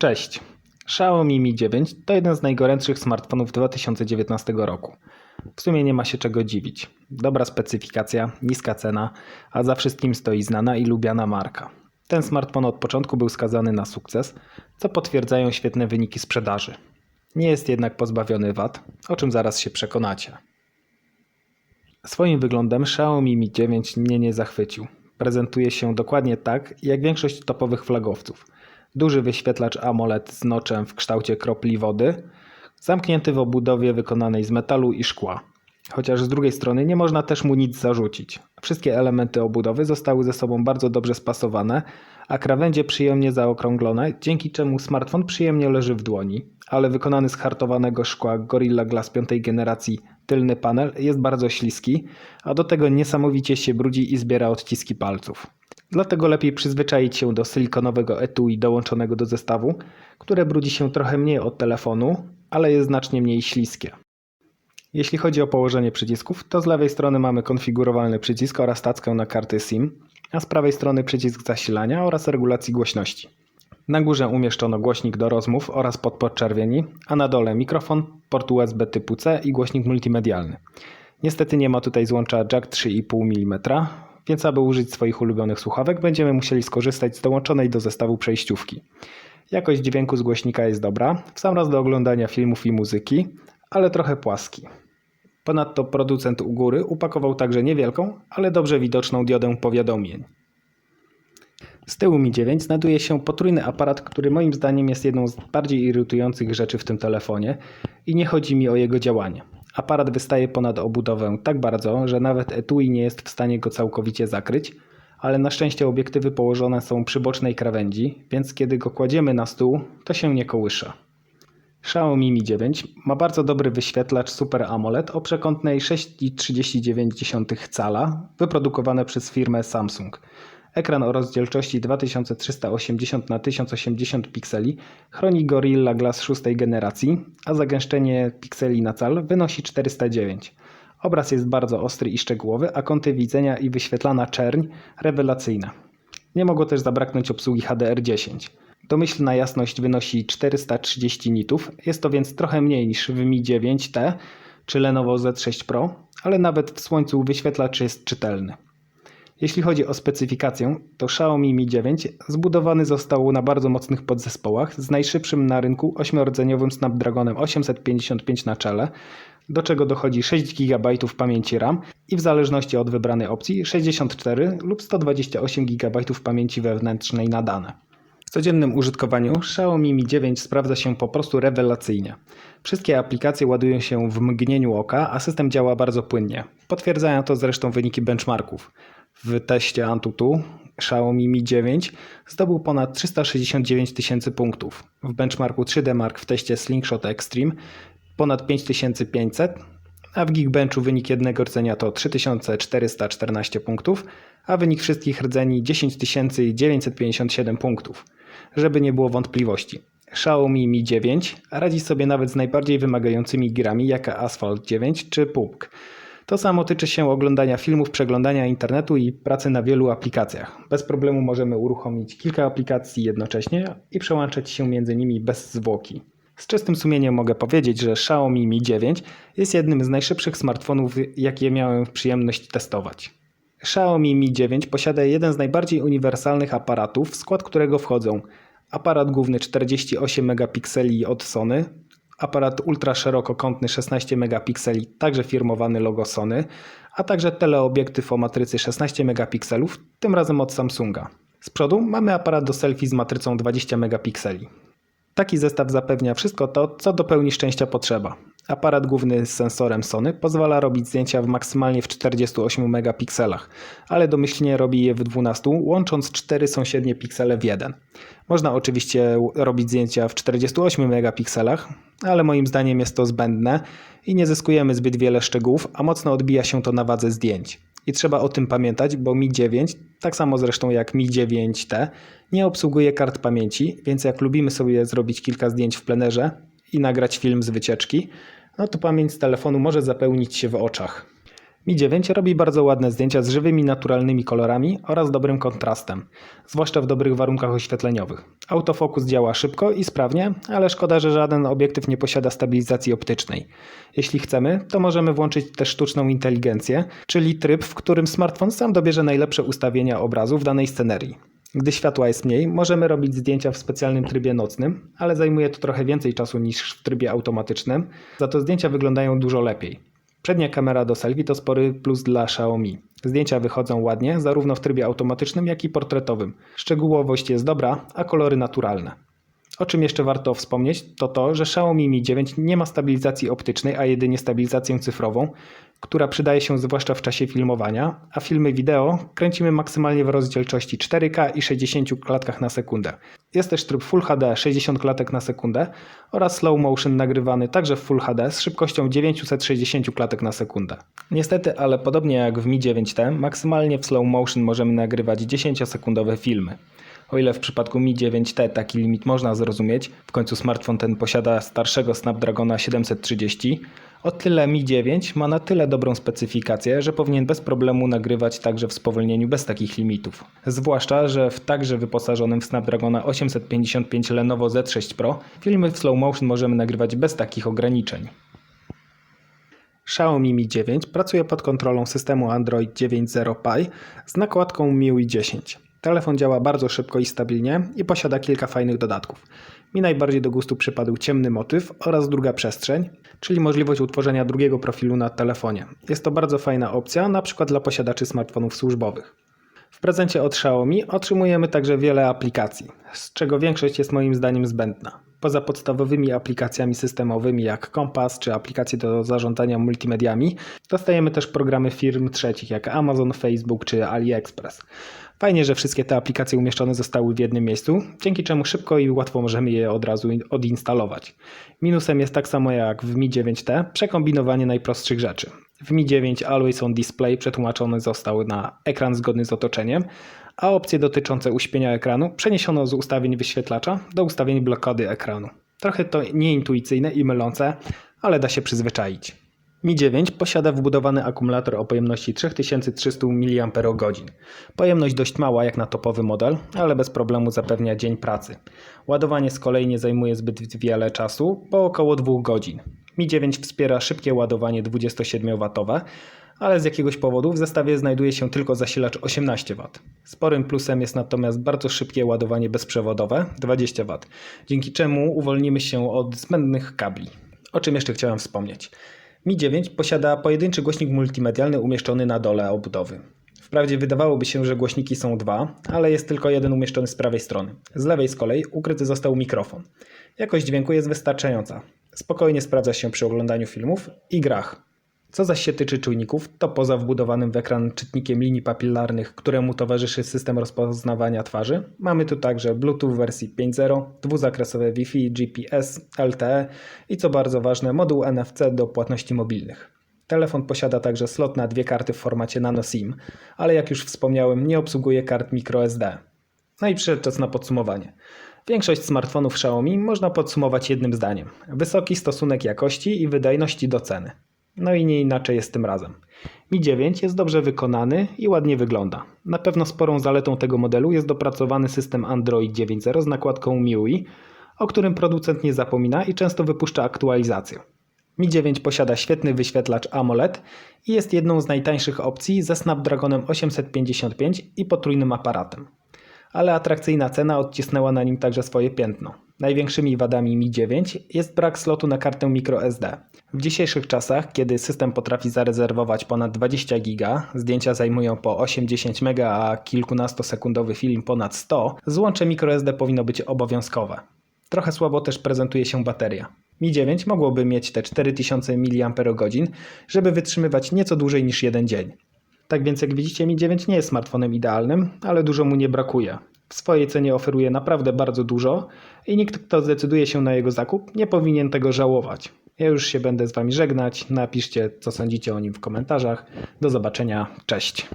Cześć. Xiaomi Mi 9 to jeden z najgorętszych smartfonów 2019 roku. W sumie nie ma się czego dziwić. Dobra specyfikacja, niska cena, a za wszystkim stoi znana i lubiana marka. Ten smartfon od początku był skazany na sukces, co potwierdzają świetne wyniki sprzedaży. Nie jest jednak pozbawiony wad, o czym zaraz się przekonacie. Swoim wyglądem Xiaomi Mi 9 mnie nie zachwycił. Prezentuje się dokładnie tak, jak większość topowych flagowców. Duży wyświetlacz AMOLED z noczem w kształcie kropli wody, zamknięty w obudowie wykonanej z metalu i szkła. Chociaż z drugiej strony nie można też mu nic zarzucić. Wszystkie elementy obudowy zostały ze sobą bardzo dobrze spasowane, a krawędzie przyjemnie zaokrąglone, dzięki czemu smartfon przyjemnie leży w dłoni, ale wykonany z hartowanego szkła Gorilla Glass piątej generacji tylny panel jest bardzo śliski, a do tego niesamowicie się brudzi i zbiera odciski palców. Dlatego lepiej przyzwyczaić się do silikonowego etui dołączonego do zestawu, które brudzi się trochę mniej od telefonu, ale jest znacznie mniej śliskie. Jeśli chodzi o położenie przycisków, to z lewej strony mamy konfigurowalny przycisk oraz tackę na karty SIM, a z prawej strony przycisk zasilania oraz regulacji głośności. Na górze umieszczono głośnik do rozmów oraz pod podczerwieni, a na dole mikrofon, port USB typu C i głośnik multimedialny. Niestety nie ma tutaj złącza jack 3,5 mm, więc aby użyć swoich ulubionych słuchawek będziemy musieli skorzystać z dołączonej do zestawu przejściówki. Jakość dźwięku z głośnika jest dobra, w sam raz do oglądania filmów i muzyki, ale trochę płaski. Ponadto producent u góry upakował także niewielką, ale dobrze widoczną diodę powiadomień. Z tyłu Mi 9 znajduje się potrójny aparat, który moim zdaniem jest jedną z bardziej irytujących rzeczy w tym telefonie i nie chodzi mi o jego działanie. Aparat wystaje ponad obudowę tak bardzo, że nawet etui nie jest w stanie go całkowicie zakryć, ale na szczęście obiektywy położone są przy bocznej krawędzi, więc kiedy go kładziemy na stół, to się nie kołysza. Xiaomi Mi 9 ma bardzo dobry wyświetlacz Super AMOLED o przekątnej 6,39 cala, wyprodukowane przez firmę Samsung. Ekran o rozdzielczości 2380 x 1080 pikseli chroni Gorilla Glass 6 generacji, a zagęszczenie pikseli na cal wynosi 409. Obraz jest bardzo ostry i szczegółowy, a kąty widzenia i wyświetlana czerń rewelacyjna. Nie mogło też zabraknąć obsługi HDR10. Domyślna jasność wynosi 430 nitów, jest to więc trochę mniej niż w Mi 9T czy Lenovo Z6 Pro, ale nawet w słońcu wyświetlacz jest czytelny. Jeśli chodzi o specyfikację, to Xiaomi Mi 9 zbudowany został na bardzo mocnych podzespołach z najszybszym na rynku 8-rdzeniowym Snapdragonem 855 na czele, do czego dochodzi 6 GB pamięci RAM i w zależności od wybranej opcji 64 lub 128 GB pamięci wewnętrznej na dane. W codziennym użytkowaniu Xiaomi Mi 9 sprawdza się po prostu rewelacyjnie. Wszystkie aplikacje ładują się w mgnieniu oka, a system działa bardzo płynnie. Potwierdzają to zresztą wyniki benchmarków. W teście Antutu Xiaomi Mi 9 zdobył ponad 369 tysięcy punktów. W benchmarku 3D Mark w teście Slingshot Extreme ponad 5500, a w Geekbenchu wynik jednego rdzenia to 3414 punktów, a wynik wszystkich rdzeni 10957 punktów. Żeby nie było wątpliwości. Xiaomi Mi 9 radzi sobie nawet z najbardziej wymagającymi grami jak Asphalt 9 czy PUBG. To samo tyczy się oglądania filmów, przeglądania internetu i pracy na wielu aplikacjach. Bez problemu możemy uruchomić kilka aplikacji jednocześnie i przełączać się między nimi bez zwłoki. Z czystym sumieniem mogę powiedzieć, że Xiaomi Mi 9 jest jednym z najszybszych smartfonów, jakie miałem przyjemność testować. Xiaomi Mi 9 posiada jeden z najbardziej uniwersalnych aparatów, w skład którego wchodzą aparat główny 48 megapikseli od Sony, aparat ultraszerokokątny 16 megapikseli, także firmowany logo Sony, a także teleobiektyw o matrycy 16 megapikselów, tym razem od Samsunga. Z przodu mamy aparat do selfie z matrycą 20 megapikseli. Taki zestaw zapewnia wszystko to, co do pełni szczęścia potrzeba. Aparat główny z sensorem Sony pozwala robić zdjęcia w maksymalnie w 48 megapikselach, ale domyślnie robi je w 12, łącząc cztery sąsiednie piksele w jeden. Można oczywiście robić zdjęcia w 48 megapikselach, ale moim zdaniem jest to zbędne i nie zyskujemy zbyt wiele szczegółów, a mocno odbija się to na wadze zdjęć. I trzeba o tym pamiętać, bo Mi 9, tak samo zresztą jak Mi 9T, nie obsługuje kart pamięci, więc jak lubimy sobie zrobić kilka zdjęć w plenerze i nagrać film z wycieczki, no to pamięć z telefonu może zapełnić się w oczach. Mi 9 robi bardzo ładne zdjęcia z żywymi, naturalnymi kolorami oraz dobrym kontrastem, zwłaszcza w dobrych warunkach oświetleniowych. Autofokus działa szybko i sprawnie, ale szkoda, że żaden obiektyw nie posiada stabilizacji optycznej. Jeśli chcemy, to możemy włączyć też sztuczną inteligencję, czyli tryb, w którym smartfon sam dobierze najlepsze ustawienia obrazu w danej scenerii. Gdy światła jest mniej, możemy robić zdjęcia w specjalnym trybie nocnym, ale zajmuje to trochę więcej czasu niż w trybie automatycznym, za to zdjęcia wyglądają dużo lepiej. Przednia kamera do selfie to spory plus dla Xiaomi. Zdjęcia wychodzą ładnie, zarówno w trybie automatycznym, jak i portretowym. Szczegółowość jest dobra, a kolory naturalne. O czym jeszcze warto wspomnieć, to to, że Xiaomi Mi 9 nie ma stabilizacji optycznej, a jedynie stabilizację cyfrową, która przydaje się zwłaszcza w czasie filmowania, a filmy wideo kręcimy maksymalnie w rozdzielczości 4K i 60 klatkach na sekundę. Jest też tryb Full HD 60 klatek na sekundę oraz slow motion nagrywany także w Full HD z szybkością 960 klatek na sekundę. Niestety, ale podobnie jak w Mi 9T, maksymalnie w slow motion możemy nagrywać 10-sekundowe filmy. O ile w przypadku Mi 9T taki limit można zrozumieć, w końcu smartfon ten posiada starszego Snapdragona 730, o tyle Mi 9 ma na tyle dobrą specyfikację, że powinien bez problemu nagrywać także w spowolnieniu bez takich limitów. Zwłaszcza, że w także wyposażonym w Snapdragona 855 Lenovo Z6 Pro filmy w slow motion możemy nagrywać bez takich ograniczeń. Xiaomi Mi 9 pracuje pod kontrolą systemu Android 9.0 Pie z nakładką MIUI 10. Telefon działa bardzo szybko i stabilnie i posiada kilka fajnych dodatków. Mi najbardziej do gustu przypadł ciemny motyw oraz druga przestrzeń, czyli możliwość utworzenia drugiego profilu na telefonie. Jest to bardzo fajna opcja, na przykład dla posiadaczy smartfonów służbowych. W prezencie od Xiaomi otrzymujemy także wiele aplikacji, z czego większość jest moim zdaniem zbędna. Poza podstawowymi aplikacjami systemowymi jak Kompas czy aplikacje do zarządzania multimediami, dostajemy też programy firm trzecich jak Amazon, Facebook czy AliExpress. Fajnie, że wszystkie te aplikacje umieszczone zostały w jednym miejscu, dzięki czemu szybko i łatwo możemy je od razu odinstalować. Minusem jest tak samo jak w Mi 9T przekombinowanie najprostszych rzeczy. W Mi 9 Always on Display przetłumaczony został na ekran zgodny z otoczeniem, a opcje dotyczące uśpienia ekranu przeniesiono z ustawień wyświetlacza do ustawień blokady ekranu. Trochę to nieintuicyjne i mylące, ale da się przyzwyczaić. Mi 9 posiada wbudowany akumulator o pojemności 3300 mAh. Pojemność dość mała jak na topowy model, ale bez problemu zapewnia dzień pracy. Ładowanie z kolei nie zajmuje zbyt wiele czasu, bo około 2 godzin. Mi 9 wspiera szybkie ładowanie 27W, ale z jakiegoś powodu w zestawie znajduje się tylko zasilacz 18W. Sporym plusem jest natomiast bardzo szybkie ładowanie bezprzewodowe 20W, dzięki czemu uwolnimy się od zbędnych kabli. O czym jeszcze chciałem wspomnieć? Mi 9 posiada pojedynczy głośnik multimedialny umieszczony na dole obudowy. Wprawdzie wydawałoby się, że głośniki są dwa, ale jest tylko jeden umieszczony z prawej strony. Z lewej z kolei ukryty został mikrofon. Jakość dźwięku jest wystarczająca. Spokojnie sprawdza się przy oglądaniu filmów i grach. Co zaś się tyczy czujników, to poza wbudowanym w ekran czytnikiem linii papilarnych, któremu towarzyszy system rozpoznawania twarzy, mamy tu także Bluetooth wersji 5.0, dwuzakresowe Wi-Fi, GPS, LTE i co bardzo ważne, moduł NFC do płatności mobilnych. Telefon posiada także slot na dwie karty w formacie nano SIM, ale jak już wspomniałem, nie obsługuje kart microSD. No i przyszedł czas na podsumowanie. Większość smartfonów Xiaomi można podsumować jednym zdaniem: wysoki stosunek jakości i wydajności do ceny. No i nie inaczej jest tym razem. Mi 9 jest dobrze wykonany i ładnie wygląda. Na pewno sporą zaletą tego modelu jest dopracowany system Android 9.0 z nakładką MIUI, o którym producent nie zapomina i często wypuszcza aktualizację. Mi 9 posiada świetny wyświetlacz AMOLED i jest jedną z najtańszych opcji ze Snapdragonem 855 i potrójnym aparatem. Ale atrakcyjna cena odcisnęła na nim także swoje piętno. Największymi wadami Mi 9 jest brak slotu na kartę microSD. W dzisiejszych czasach, kiedy system potrafi zarezerwować ponad 20 GB, zdjęcia zajmują po 8-10 MB, a kilkunastosekundowy film ponad 100, złącze microSD powinno być obowiązkowe. Trochę słabo też prezentuje się bateria. Mi 9 mogłoby mieć te 4000 mAh, żeby wytrzymywać nieco dłużej niż jeden dzień. Tak więc jak widzicie Mi 9 nie jest smartfonem idealnym, ale dużo mu nie brakuje. W swojej cenie oferuje naprawdę bardzo dużo i nikt, kto zdecyduje się na jego zakup, nie powinien tego żałować. Ja już się będę z Wami żegnać. Napiszcie, co sądzicie o nim w komentarzach. Do zobaczenia. Cześć.